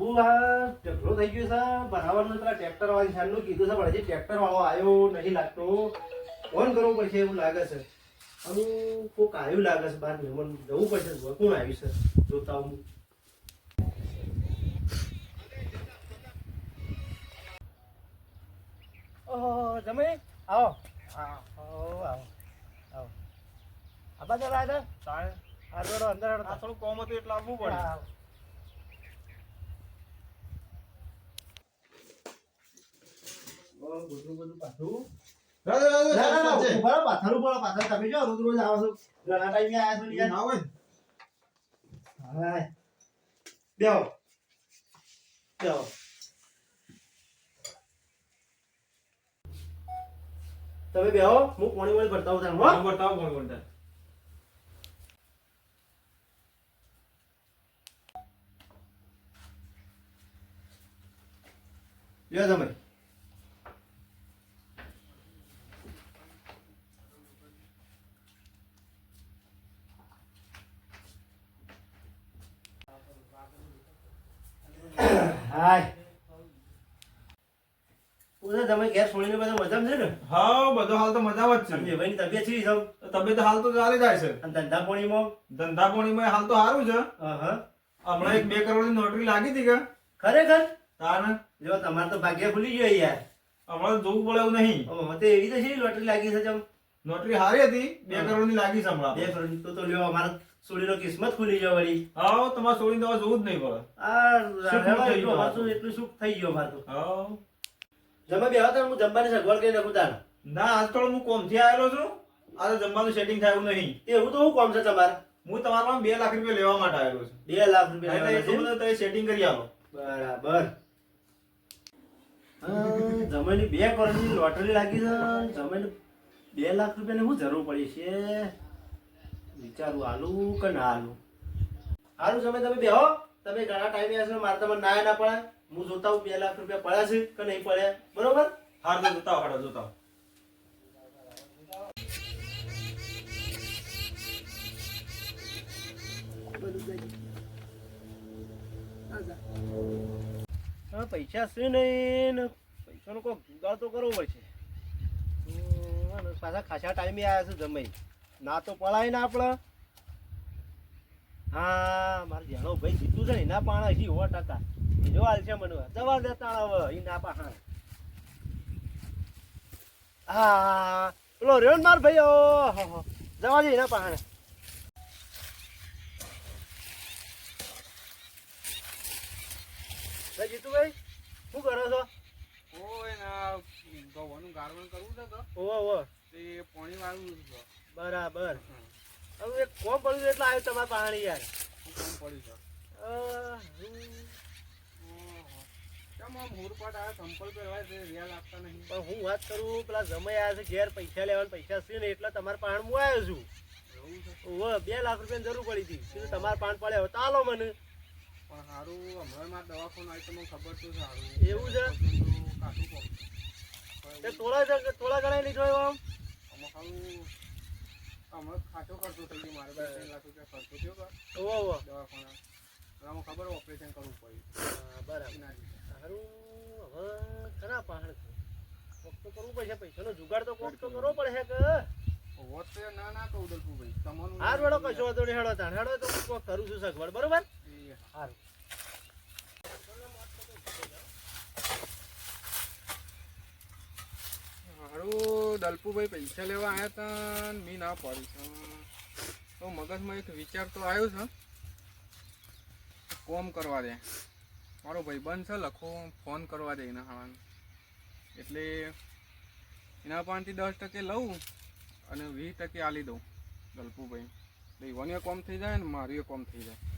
ડોબુ આ ઢગલો થઈ ગયો છે. ભરાવાનું તરા ટ્રેક્ટર વાળી સાઈડનું કીધું છે પણ હજી ટ્રેક્ટર વાળો આવ્યો નહીં લાગતો. ફોન કરવો પડશે એવું લાગે છે. અને કોક આવ્યું લાગે છે બહાર મહેમાન જવું પડશે. કોણ આવ્યું છે? જોતા હું જમે? આવો. આવો આવો. આવો. આ બાજુ રાજ અંદર આ થોડું કોમ હતું એટલે આવવું પડે આવો. ઓ, બધું બધું પાછું રાધે, રાધે, ના, ના, ના, સાંજે. ઊભા રહો, પાછળ ઊભા રહો, પાછળ. તમે જો રોજ રોજ આવો છો. ઘણા ટાઈમે આયા છો ને યાર. ના હોય ને. હાય. બેહો. બેહો. તમે બેહો હું પોણી વાળી ભરતા હું તાર, હો? હા, બતાવો કોણ કોણ. લ્યો તમે હાય. પૂછો તમે ઘેર છોડીને બધા મજામાં છે ને? હા બધો હાલ તો મજામાં જ છે. સમજે ભાઈની તબિયત છે તબિયત હાલ તો ચાલે જાય છે. અને ધંધા પાણીમાં? ધંધા પાણીમાં હાલ તો સારું છે. હા હમણાં એક બે કરોડની નોટરી લાગી હતી કે? ખરેખર? તાને જો તમારે તો ભાગ્ય ભૂલી ગયો યાર હમણાં તો જોવું પડે એવું નહીં. ઓહો, એવી તો છે લોટરી લાગી છે ચમ નોટરી હારી હતી. બે કરોડ કરોડની લાગી સંભળા બે કરોડ તો તો લ્યો અમારા સોડીનો કિસ્મત ખુલી ગયો વળી. હા તમારે સોળી દવા જોવું જ નહીં પડે. આ એટલું સુખ થઈ ગયો મારું હા. જમા બે તાર હું જમવાની સગવડ કરી નાખું તાર. ના આજ તો હું કોમથી આવેલો છું. આજે જમવાનું સેટિંગ થયું નહીં. એવું તો હું કોમ છે તમારે? હું તમારા બે લાખ રૂપિયા લેવા માટે આવેલો છું. બે લાખ રૂપિયા તમે સેટિંગ કરી આપો બરાબર. હા, જમાઈની બે કરોડની લોટરી લાગી છે જમાઈને બે લાખ રૂપિયાની શું જરૂર પડી છે? વિચારું, હાલું કે ના હાલું? હાલું સમય તમે બેહો. તમે ઘણા ટાઈમે હશે, મારે તમને ના ના પડે. હું જોતા હું બે લાખ રૂપિયા પડ્યા છે કે નહીં પડ્યા. બરોબર? હાર તો જોતા હાડો જોતા પૈસા છે નહીં પૈસાનો કોઈ જુગાડ તો કરવો પડશે. પાછા ખાસા ટાઈમે આવ્યા છે જમાઈ. ના તો પડાય ના આપણે હા, મારે જેનો ભાઈ જીતું છે એના પાણા હજી સો ટકા. બીજો હાલ છે મને. જવા દેતા હવે એ ના પા હા, પેલો રેવન માર ભાઈ ઓ જવા દે એના પાહા. જીતુભાઈ, શું કરો છો? બરાબર. હવે એક કોમ પડ્યું એટલે આવ્યો તમારે પાણી યાર. કોમ પડ્યું છે? પણ હું વાત કરું પેલા જમાઈ આવ્યા છે ઘેર પૈસા લેવાના પૈસા છે ને એટલે તમારા પાણ હું આવ્યો છું? બે લાખ રૂપિયાની જરૂર પડી હતી. તમારા પાણ પડ્યા તો આલો મને. પણ સારું હમણાં મારે દવાખાનું આવી તો મને ખબર તો સારું એવું છે? તે થોડા જ- ગણાય લીધો એવો આમ. સારું હમણાં ખાટો ખર્ચો થઈ ગયો મારે બે લાખ રૂપિયા ખર્ચો થયો કે ઓવો ઓવો. દવાખાના આમાં ખબર ઓપરેશન કરવું પડ્યું બરાબર. સારું હવે ખરા પહાડ છે? કોક તો કરવું પડશે પૈસાનો જુગાડ તો કોક તો કરવો પડશે કે? તો ના ના કહું દલપુભાઈ તમારું હાર વેડો કશો વાંધો નહીં. હેડો તાણ. હેડો તો કોક કરું છું સગવડ. બરોબર? હારું. હારું દલપુભાઈ પૈસા લેવા આવ્યા હતા મી ના પાડી છે. તો મગજમાં એક વિચાર તો આવ્યો છે. કોમ કરવા દે. મારો ભાઈબંધ છે, લખો, ફોન કરવા દે એના હાવાને એટલે એના પાસેથી દસ ટકે લઉં અને વીસ ટકે આલી દઉં દલપુભાઈ. એટલે ઈવોને કોમ થઈ જાય ને મારું કોમ થઈ જાય.